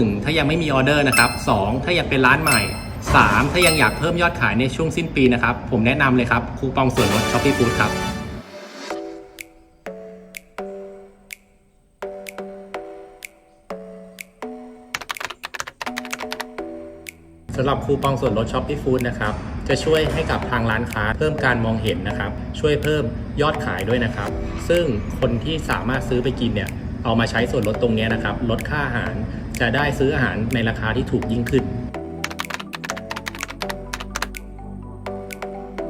1 ถ้ายังไม่มีออเดอร์นะครับ 2 ถ้ายังเป็นร้านใหม่ 3 ถ้ายังอยากเพิ่มยอดขายในช่วงสิ้นปีนะครับ ผมแนะนำเลยครับคูปองส่วนลด Shopee Food ครับสำหรับคูปองส่วนลด Shopee Food นะครับ จะช่วยให้กับทางร้านค้าเพิ่มการมองเห็นนะครับ ช่วยเพิ่มยอดขายด้วยนะครับ ซึ่งคนที่สามารถซื้อไปกินเนี่ย เอามาใช้ส่วนลดตรงนี้นะครับ ลดค่าอาหาร จะได้ซื้ออาหารในราคาที่ถูกยิ่งขึ้น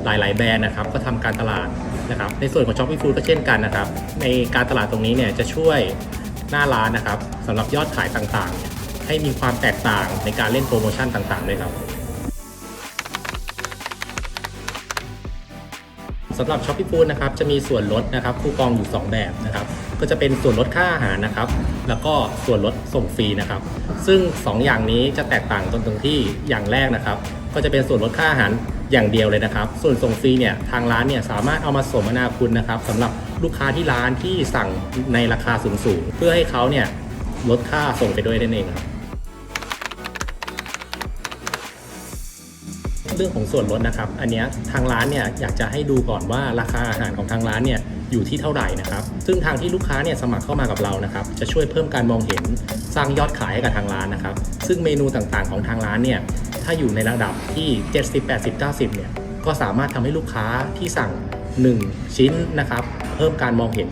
หลาย ๆ แบรนด์นะครับก็ทำการตลาดนะครับ ในส่วนของ Shopee Food ก็เช่นกันนะครับ ในการตลาดตรงนี้เนี่ยจะช่วยหน้าร้านนะครับสำหรับยอดขายต่าง ๆ ให้มีความแตกต่างในการเล่นโปรโมชั่นต่างๆด้วยครับสำหรับ Shopee Food นะครับจะมีส่วนลดนะครับคูปองอยู่ 2 แบบนะครับ ก็จะเป็นส่วนลดค่าอาหารนะครับ แล้วก็ส่วนลดส่งฟรีนะครับ ซึ่ง 2 อย่างนี้จะแตกต่างตรงตรงที่อย่างแรกนะครับ ก็จะเป็นส่วนลดค่าอาหารอย่างเดียวเลยนะครับ ส่วนส่งฟรีเนี่ยทางร้านเนี่ยสามารถเอามาสมนาคุณนะครับสำหรับลูกค้าที่ร้านที่สั่งในราคาสูงๆเพื่อให้เขาเนี่ยลดค่าส่งไปด้วยนั่นเองครับ เรื่องของส่วนลดนะครับ อันนี้ทางร้านเนี่ยอยากจะให้ดูก่อนว่าราคาอาหารของทางร้านเนี่ยอยู่ที่เท่าไหร่นะครับ ซึ่งทางที่ลูกค้าเนี่ยสมัครเข้ามากับเรานะครับ จะช่วยเพิ่มการมองเห็นสร้างยอดขายให้กับทางร้านนะครับ ซึ่งเมนูต่างๆของทางร้านเนี่ยถ้าอยู่ในระดับที่ 70 80 90 เนี่ยก็สามารถทำให้ลูกค้าที่สั่ง 1 ชิ้นนะครับ เพิ่มการมองเห็น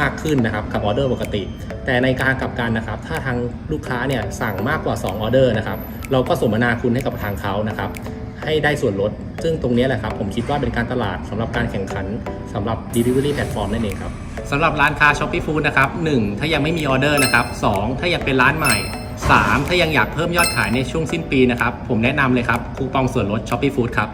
มากขึ้นนะครับกับออเดอร์ปกติ แต่ในการกลับกันนะครับ ถ้าทางลูกค้าเนี่ยสั่งมากกว่า 2 ออเดอร์นะครับ เราก็สมนาคุณให้กับทางเขานะครับ ให้ได้ส่วนลด ซึ่งตรงนี้แหละครับ ผมคิดว่าเป็นการตลาดสำหรับการแข่งขันสำหรับ Delivery Platform นั่นเองครับสำหรับร้านค้า Shopee Food นะครับ 1 ถ้ายังไม่มีออเดอร์นะครับ 2 ถ้ายังเป็นร้านใหม่ 3 ถ้ายังอยากเพิ่มยอดขายในช่วงสิ้นปีนะครับ ผมแนะนำเลยครับคูปองส่วนลด Shopee Food ครับ